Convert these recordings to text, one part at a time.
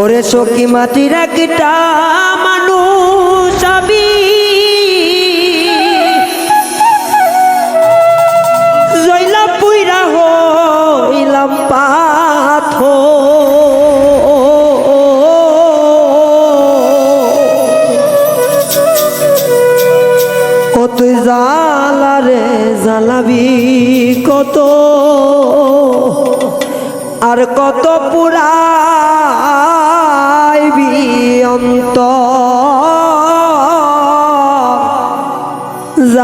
ওরে সখী মাটির একটা মানুষ আমি। জইলা পুইরা হইলাম পাথর। ও তুই জ্বালারে জ্বালাবি কত? আর কত পুরাইবি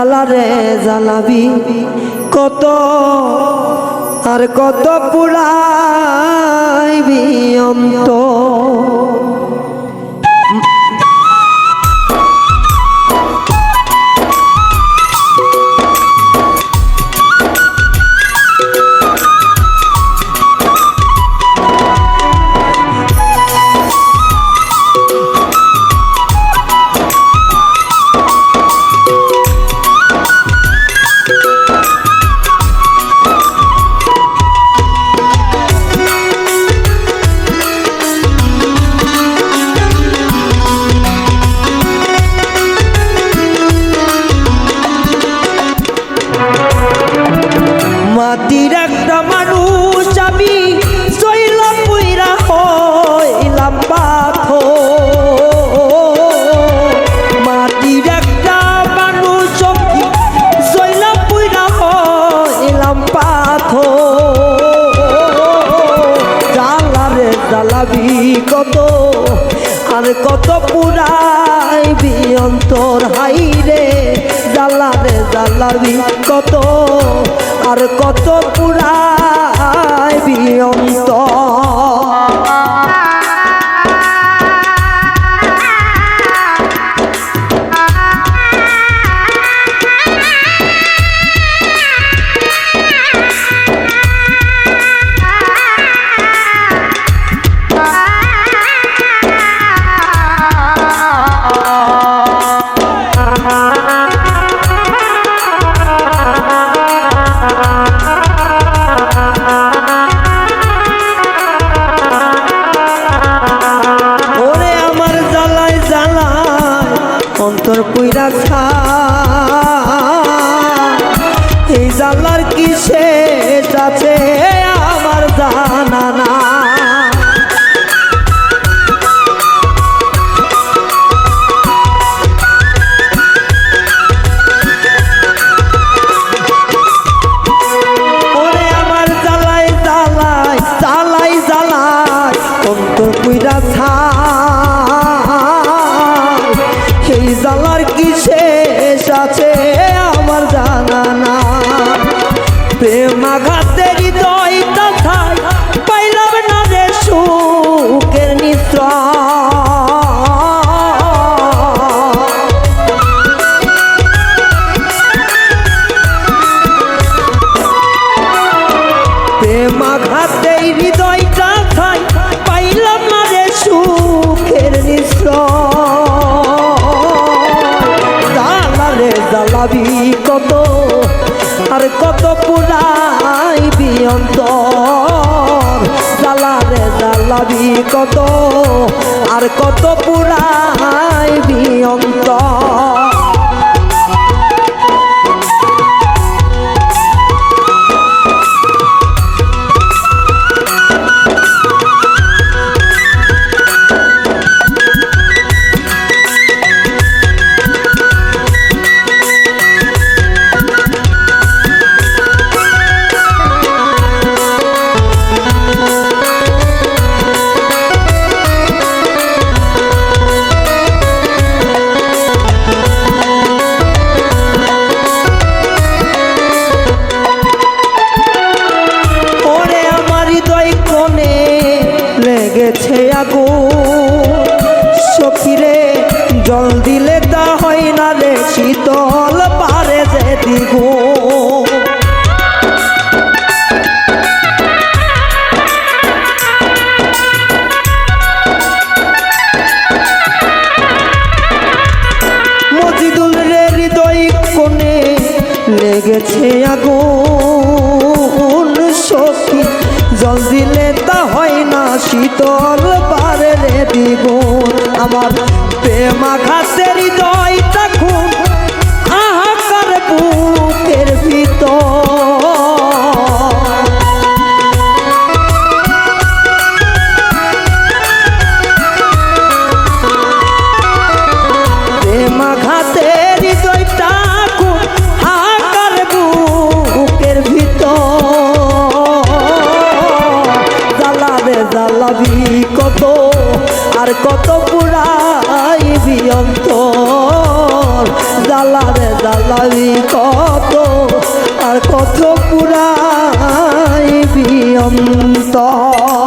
জ্বালারে জ্বালাবি। কত আর কত পুরাইবি অন্ত কত পুরাইবি অন্তর হাইরে জালারে জ্বালাবি কত আর কত পুরাইবি অন্তর জ্বালাবি কত আর কত পুরাই অন্তর জ্বালারে জ্বালাবি কত আর কত পুরাইবি শীতল পারে যেতি গো মজিদুল রে হৃদয় কোণে লেগেছে আগুন। সখী জল দিলে তা হয় না, শীতল পারে রে দ্বিগুণ আমার প্রেমা খাসের হৃদয় কত পুরাই বিয়ন্ত জালারে জ্বালাবি কত আর কত পুরাই অন্তর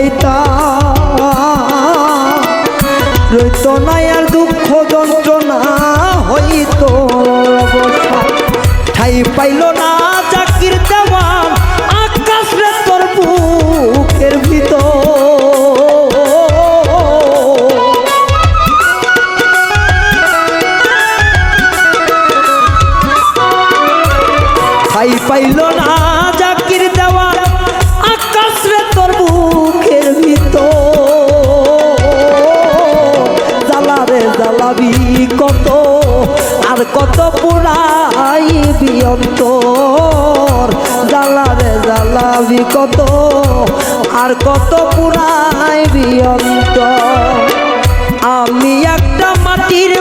vai ভাবি কত, আর কত পুরাই বিয়ন্ত জ্বালাবে জ্বালাবি কত, আর কত পুরাই বিয়ন্ত আমি একটা মাটির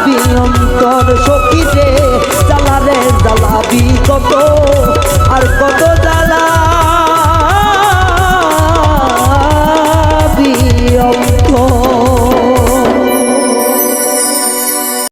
জ্বালাবি অন্তর সখী জ্বালারে জ্বালাবি কত? আর কত